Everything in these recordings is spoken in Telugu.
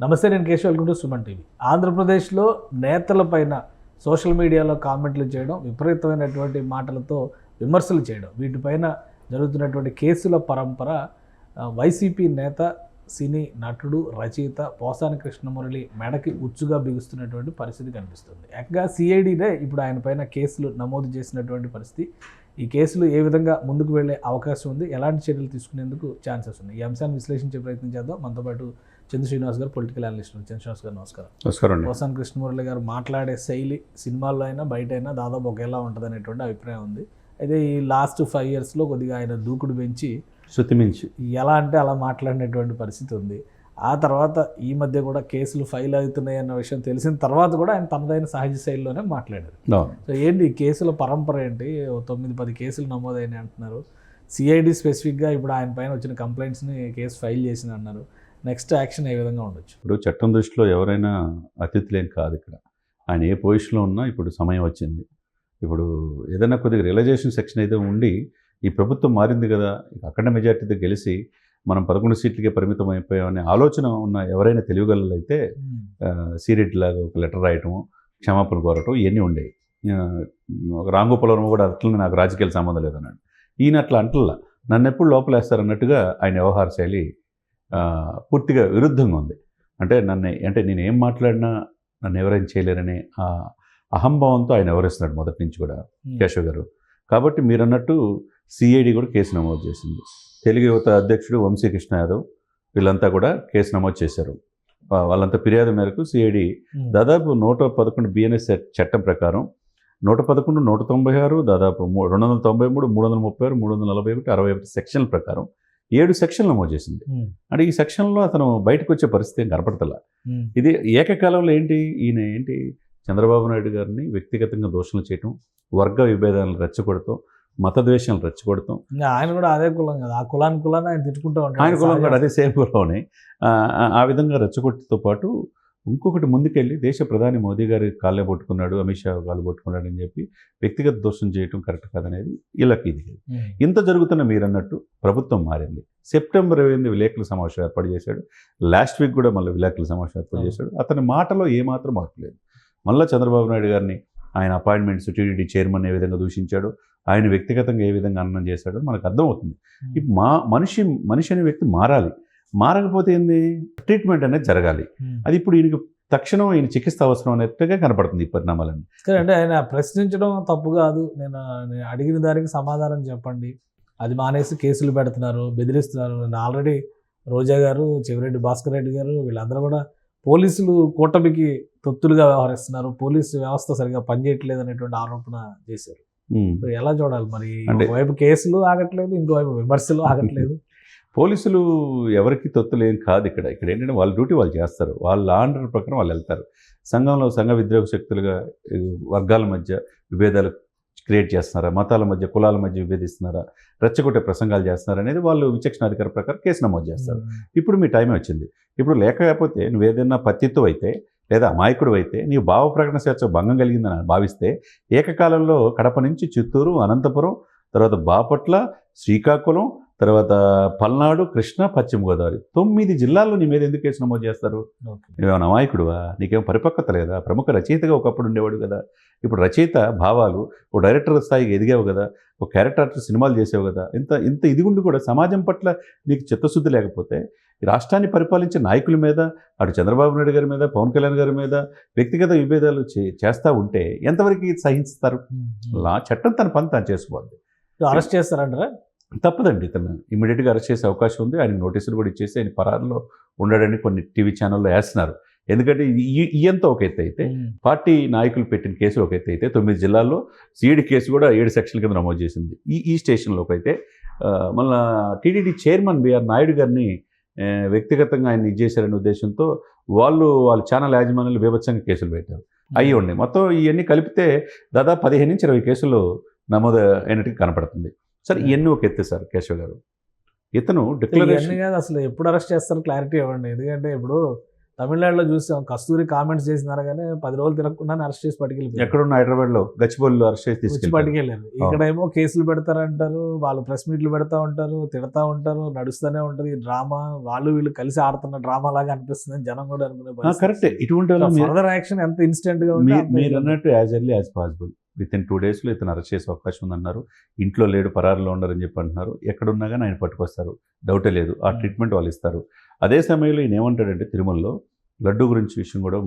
నమస్తే నేను Keshav. Welcome to Suman TV. ఆంధ్రప్రదేశ్లో నేతల పైన సోషల్ మీడియాలో కామెంట్లు చేయడం విపరీతమైనటువంటి మాటలతో విమర్శలు చేయడం వీటిపైన జరుగుతున్నటువంటి కేసుల పరంపర వైసీపీ నేత సినీ నటుడు రచయిత పోసాని కృష్ణమురళి మెడకి ఉచ్చుగా బిగుస్తున్నటువంటి పరిస్థితి కనిపిస్తుంది. ఏకంగా సిఐడినే ఇప్పుడు ఆయన పైన కేసులు నమోదు చేసినటువంటి పరిస్థితి ఈ కేసులు ఏ విధంగా ముందుకు వెళ్ళే అవకాశం ఉంది ఎలాంటి చర్యలు తీసుకునేందుకు ఛాన్సెస్ ఉన్నాయి? ఈ అంశాన్ని విశ్లేషించే ప్రయత్నం చేద్దాం. మనతో పాటు చంద్ర శ్రీనివాస్ గారు పొలిటికల్ అనలిస్ట్ ఉన్నారు. చంద్ర శ్రీనివాస్ గారు నమస్కారం. నమస్కారం పోసాన్ కృష్ణమురళి గారు మాట్లాడే శైలి సినిమాల్లో అయినా బయట అయినా దాదాపు ఒకేలా ఉంటుంది అనేటువంటి అభిప్రాయం ఉంది. అయితే ఈ లాస్ట్ ఫైవ్ ఇయర్స్లో కొద్దిగా ఆయన దూకుడు పెంచి శృతిమించి. ఎలా అంటే అలా మాట్లాడినటువంటి పరిస్థితి ఉంది. ఆ తర్వాత ఈ మధ్య కూడా కేసులు ఫైల్ అవుతున్నాయి అన్న విషయం తెలిసిన తర్వాత కూడా ఆయన తనదైన సహజ శైలిలోనే మాట్లాడారు. సో ఏంటి ఈ కేసుల పరంపర ఏంటి? తొమ్మిది పది కేసులు నమోదైనాయి అంటున్నారు. సిఐడి స్పెసిఫిక్గా ఇప్పుడు ఆయన పైన వచ్చిన కంప్లైంట్స్ని కేసు ఫైల్ చేసింది అన్నారు. నెక్స్ట్ యాక్షన్ ఏ విధంగా ఉండొచ్చు? ఇప్పుడు చట్టం దృష్టిలో ఎవరైనా అతిథులేం కాదు ఇక్కడ. ఆయన ఏ పొజిషన్లో ఉన్నా ఇప్పుడు సమయం వచ్చింది. ఇప్పుడు ఏదైనా కొద్దిగా రియలైజేషన్ సెక్షన్ అయితే ఉండి ఈ ప్రభుత్వం మారింది కదా ఇక అఖండ మెజార్టీతో గెలిచి మనం పదకొండు సీట్లకే పరిమితం అయిపోయామనే ఆలోచన ఉన్న ఎవరైనా తెలియగలైతే సీరియట్ లాగా ఒక లెటర్ రాయటము క్షమాపణ కోరటం ఇవన్నీ ఉండేవి రాంగోపాలవరం కూడా అట్లనే నాకు రాజకీయాల సంబంధం లేదన్నాడు. ఈయన అట్లా అంటల్లా నన్ను ఎప్పుడు లోపలేస్తారన్నట్టుగా ఆయన వ్యవహార శైలి పూర్తిగా విరుద్ధంగా ఉంది. అంటే నన్ను అంటే నేను ఏం మాట్లాడినా నన్ను ఎవరైనా చేయలేరనే ఆ అహంభావంతో ఆయన వ్యవహరిస్తున్నాడు మొదటి నుంచి కూడా కేశవ్ గారు. కాబట్టి మీరు అన్నట్టు సిఐడి కూడా కేసు నమోదు చేసింది. తెలుగు యువత అధ్యక్షుడు వంశీకృష్ణ యాదవ్ వీళ్ళంతా కూడా కేసు నమోదు చేశారు. వాళ్ళంతా ఫిర్యాదు మేరకు సిఐడి దాదాపు నూట పదకొండు బిఎన్ఎస్ చట్టం ప్రకారం నూట పదకొండు నూట తొంభై ఆరు దాదాపు రెండు వందల తొంభై మూడు మూడు వందల ముప్పై ఆరు మూడు వందల నలభై ఒకటి అరవై ఒకటి సెక్షన్ల ప్రకారం ఏడు సెక్షన్లు నమోదు చేసింది. అంటే ఈ సెక్షన్లో అతను బయటకు వచ్చే పరిస్థితి ఏం కనపడతలా. ఇది ఏకకాలంలో ఏంటి? ఈయన ఏంటి? చంద్రబాబు నాయుడు గారిని వ్యక్తిగతంగా దోషణలు చేయటం వర్గ విభేదాలను రెచ్చగొడతాం మత ద్వేషాలను రెచ్చగొడతాం ఆయన కూడా అదే కులం కదా. ఆ కులాన్ని కులాన్ని ఆయన తిట్టుకుంటూ ఉంటాడు. ఆయన కులం కూడా అదే సేమ్ కులంలోనే ఆ, విధంగా రెచ్చగొట్టుతో పాటు ఇంకొకటి ముందుకెళ్ళి దేశ ప్రధాని మోదీ గారి కాళ్ళే పట్టుకున్నాడు అమిత్ షా కాళ్ళు పట్టుకున్నాడు అని చెప్పి వ్యక్తిగత దోషం చేయటం కరెక్ట్ కాదనేది వీళ్ళకి ఇది. ఇంత జరుగుతున్న మీరన్నట్టు ప్రభుత్వం మారింది. సెప్టెంబర్ ఇరవై ఎనిమిది విలేకరుల సమావేశం ఏర్పాటు చేశాడు. లాస్ట్ వీక్ కూడా మళ్ళీ విలేకరుల సమావేశం ఏర్పాటు. చేశాడు. అతని మాటలో ఏమాత్రం మార్పు లేదు. మళ్ళీ చంద్రబాబు నాయుడు గారిని ఆయన అపాయింట్మెంట్స్ టీడీడీ చైర్మన్ ఏ విధంగా దూషించాడు ఆయన వ్యక్తిగతంగా ఏ విధంగా అన్నం చేశాడో మనకు అర్థమవుతుంది. ఇప్పుడు మా మనిషి మనిషి అనే వ్యక్తి మారాలి. మారకపోతే ఏంది? ట్రీట్మెంట్ అనేది జరగాలి. ఉమ్. అది ఇప్పుడు ఈయనకి తక్షణం ఈయన చికిత్స అవసరం అన్నట్టుగా కనపడుతుంది ఈ పరిణామాలన్నీ. కానీ అంటే ఆయన ప్రశ్నించడం తప్పు కాదు. నేను నేను అడిగిన దానికి సమాధానం చెప్పండి. అది మానేసి కేసులు పెడుతున్నారు బెదిరిస్తున్నారు. నేను ఆల్రెడీ రోజా గారు చివరెడ్డి భాస్కర్ రెడ్డి గారు వీళ్ళందరూ కూడా పోలీసులు కూటమికి తొత్తులుగా వ్యవహరిస్తున్నారు. పోలీసు వ్యవస్థ సరిగా పనిచేయట్లేదు అనేటువంటి ఆరోపణ చేశారు. ఎలా చూడాలి మరి? ఒకవైపు కేసులు ఆగట్లేదు ఇంకోవైపు విమర్శలు ఆగట్లేదు. పోలీసులు ఎవరికి తొత్తులేం కాదు ఇక్కడ. ఇక్కడ ఏంటంటే వాళ్ళ డ్యూటీ వాళ్ళు చేస్తారు. వాళ్ళ ఆర్డర్ ప్రకారం వాళ్ళు వెళ్తారు. సంఘంలో సంఘ విద్రోహ శక్తులుగా వర్గాల మధ్య విభేదాలు క్రియేట్ చేస్తున్నారా? మతాల మధ్య కులాల మధ్య విభేదిస్తున్నారా? రెచ్చగొట్టే ప్రసంగాలు చేస్తున్నారా అనేది వాళ్ళు విచక్షణ అధికార ప్రకారం కేసు నమోదు చేస్తారు. ఇప్పుడు మీ టైం వచ్చింది. ఇప్పుడు లేకపోతే నువ్వు ఏదైనా పత్తిత్వం అయితే లేదా అమాయకుడు అయితే నీవు భావ ప్రకటన స్వేచ్ఛ భంగం కలిగిందని భావిస్తే ఏకకాలంలో కడప నుంచి చిత్తూరు అనంతపురం తర్వాత బాపట్ల శ్రీకాకుళం తర్వాత పల్నాడు కృష్ణ పశ్చిమ గోదావరి. తొమ్మిది జిల్లాల్లో నీ మీద ఎందుకు కేసు నమోదు చేస్తారు? ఓకే. నువ్వేమైనా అమాయకుడువా నీకేం పరిపక్వత లేదా? ప్రముఖ రచయితగా ఒకప్పుడు ఉండేవాడు కదా. ఇప్పుడు రచయిత భావాలు ఓ డైరెక్టర్ స్థాయికి ఎదిగావు కదా. ఒక క్యారెక్టర్ ఆర్టిస్ట్ సినిమాలు చేసావు కదా. ఇంత ఇంత ఇది ఉండి కూడా సమాజం పట్ల నీకు చిత్తశుద్ధి లేకపోతే ఈ రాష్ట్రాన్ని పరిపాలించే నాయకుల మీద అటు చంద్రబాబు నాయుడు గారి మీద పవన్ కళ్యాణ్ గారి మీద వ్యక్తిగత విభేదాలు చేస్తూ ఉంటే ఎంతవరకు సహిస్తారు లా చట్టం తన పని తాను చేసుకోవాలి. అరెస్ట్ చేస్తారంటారా? తప్పదండి. ఇతను ఇమీడియట్గా అరెస్ట్ చేసే అవకాశం ఉంది. ఆయన నోటీసులు కూడా ఇచ్చేసి ఆయన పరారులో ఉండడని కొన్ని టీవీ ఛానల్లో వేస్తున్నారు ఎందుకంటే ఇయంతా ఒక ఎత్తు అయితే పార్టీ నాయకులు పెట్టిన కేసు ఒక ఎత్తు అయితే తొమ్మిది జిల్లాల్లో సీఈడి కేసు కూడా ఏడు సెక్షన్ల కింద నమోదు చేసింది. ఈ ఈ స్టేషన్లోకి అయితే మళ్ళా టీడీడీ చైర్మన్ బిఆర్ నాయుడు గారిని వ్యక్తిగతంగా ఆయన ఇచ్చేశారనే ఉద్దేశంతో వాళ్ళు వాళ్ళ ఛానల్ యాజమాన్యాలు బీభత్సంగా కేసులు పెట్టారు. అయ్యి ఉన్నాయి మొత్తం ఇవన్నీ కలిపితే దాదాపు పదిహేను నుంచి ఇరవై కేసులు నమోదు అయినట్టుగా కనపడుతుంది. సార్ ఇవన్నీ ఒక ఎత్తే సార్ కేశవ్ గారు. ఇతను డిక్లరేషన్ కాదు అసలు ఎప్పుడు అరెస్ట్ చేస్తారు క్లారిటీ ఇవ్వండి. ఎందుకంటే ఇప్పుడు తమిళనాడులో చూసాం కస్తూరి కామెంట్స్ చేసినారు కానీ పది రోజులు తిరగకుండా అరెస్ట్ చేసి పట్టుకెళ్ళిపోయారు. ఎక్కడున్న హైదరాబాద్లో గచ్చిబౌలిలో అరెస్ట్ చేసి తీసుకెళ్ళి పట్టుకెళ్ళారు. ఇక్కడేమో కేసులు పెడతారంటారు వాళ్ళు ప్రెస్ మీట్లు పెడతా ఉంటారు తిడతా ఉంటారు నడుస్తూనే ఉంటది. డ్రామా వాళ్ళు వీళ్ళు కలిసి ఆడుతున్న డ్రామా లాగా అనిపిస్తుంది అని జనం కూడా అనుకునే కరెక్టే ఇటువంటి ఫర్దర్ యాక్షన్ ఎంత ఇన్స్టెంట్గా మీరు. అన్నట్టు as early as possible within two డేస్లో ఇతను అరెస్ట్ చేసే అవకాశం ఉందన్నారు. ఇంట్లో లేడు పరారులో ఉండరని చెప్పి అంటున్నారు. ఎక్కడున్నా కానీ ఆయన పట్టుకొస్తారు. డౌటే లేదు. ఆ Hmm. ట్రీట్మెంట్ వాళ్ళు ఇస్తారు. అదే సమయంలో ఈయన ఏమంటాడంటే తిరుమలలో లడ్డు గురించి విషయం కూడా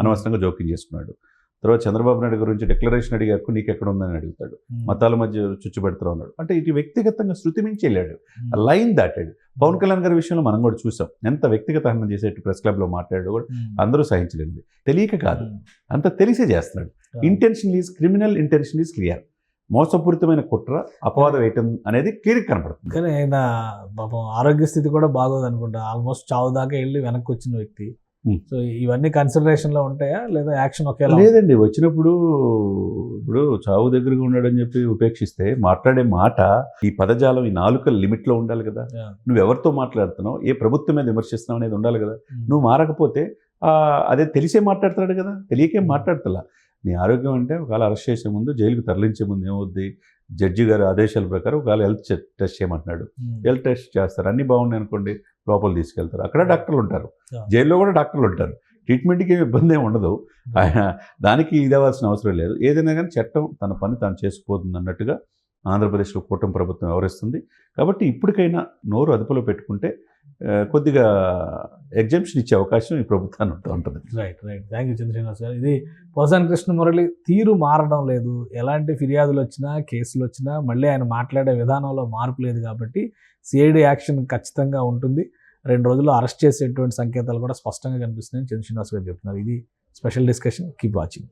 అనవసరంగా జోక్యం చేసుకున్నాడు. తర్వాత చంద్రబాబు నాయుడు గురించి డిక్లరేషన్ అడిగాకు నీకు ఎక్కడ ఉందని అడుగుతాడు. ఉమ్. మతాల మధ్య చుచ్చు పెడుతూ ఉన్నాడు. అంటే ఇది వ్యక్తిగతంగా శృతి మించి వెళ్ళాడు. ఉమ్. లైన్ దాటాడు. పవన్ కళ్యాణ్ గారి విషయంలో మనం కూడా చూసాం. ఎంత వ్యక్తిగత హనం చేసేట్టు ప్రెస్ క్లబ్లో మాట్లాడాడు కూడా. అందరూ సహించలేదు. తెలియక కాదు. అంత తెలిసే చేస్తున్నాడు. Intention is criminal intention is clear మోసపూరితమైన కుట్ర అపవాదం వేయటం అనేది క్లియర్ కనపడుతుంది కానీ ఆయన పాపం ఆరోగ్య స్థితి కూడా బాగోదు అనుకుంటా. ఆల్మోస్ట్ చావు దాకా వెళ్ళి వెనక్కి వచ్చిన వ్యక్తి. Hmm. సో ఇవన్నీ కన్సిడరేషన్లో ఉంటాయా? లేదా యాక్షన్ ఒకేలా లేదండి వచ్చినప్పుడు ఇప్పుడు చావు దగ్గరగా ఉన్నాడని చెప్పి ఉపేక్షిస్తే మాట్లాడే మాట ఈ పదజాలం ఈ నాలుక లిమిట్లో ఉండాలి కదా. నువ్వు ఎవరితో మాట్లాడుతున్నావు? ఏ ప్రభుత్వం మీద విమర్శిస్తున్నావు అనేది ఉండాలి కదా. ఉమ్. నువ్వు మారకపోతే అదే తెలిసే మాట్లాడుతున్నాడు కదా. తెలియకేం Hmm. మాట్లాడుతులా. నీ ఆరోగ్యం అంటే ఒకవేళ అరెస్ట్ చేసే ముందు జైలుకి తరలించే ముందు ఏమవుద్ది? జడ్జి గారి ఆదేశాల ప్రకారం ఒకవేళ హెల్త్ టెస్ట్ చేయమంటున్నాడు. హెల్త్ టెస్ట్ చేస్తారు. అన్ని బాగున్నాయి అనుకోండి లోపల తీసుకెళ్తారు. అక్కడ డాక్టర్లు ఉంటారు. Yeah. జైల్లో కూడా డాక్టర్లు ఉంటారు. ట్రీట్మెంట్కి ఏమి ఇబ్బంది ఏమి ఉండదు. ఆయన దానికి ఇదవ్వాల్సిన అవసరం లేదు. ఏదైనా కానీ చట్టం తన పని తాను చేసుకుపోతుంది అన్నట్టుగా ఆంధ్రప్రదేశ్లో కూటమి ప్రభుత్వం వ్యవహరిస్తుంది. కాబట్టి ఇప్పటికైనా నోరు అదుపులో పెట్టుకుంటే కొద్దిగా ఎగ్జామ్షన్ ఇచ్చే అవకాశం ఈ ప్రభుత్వాన్ని ఉంటూ ఉంటుంది. Right right thank you Chandrasrinivas గారు. ఇది పోసాని కృష్ణ మురళి తీరు మారడం లేదు. ఎలాంటి ఫిర్యాదులు వచ్చినా కేసులు వచ్చినా మళ్ళీ ఆయన మాట్లాడే విధానంలో మార్పు లేదు కాబట్టి సిఐడి యాక్షన్ ఖచ్చితంగా ఉంటుంది. రెండు రోజుల్లో అరెస్ట్ చేసేటువంటి సంకేతాలు కూడా స్పష్టంగా కనిపిస్తున్నాయని చంద్రశ్రీనివాస్ గారు చెప్తున్నారు. ఇది స్పెషల్ డిస్కషన్ కీప్ వాచింగ్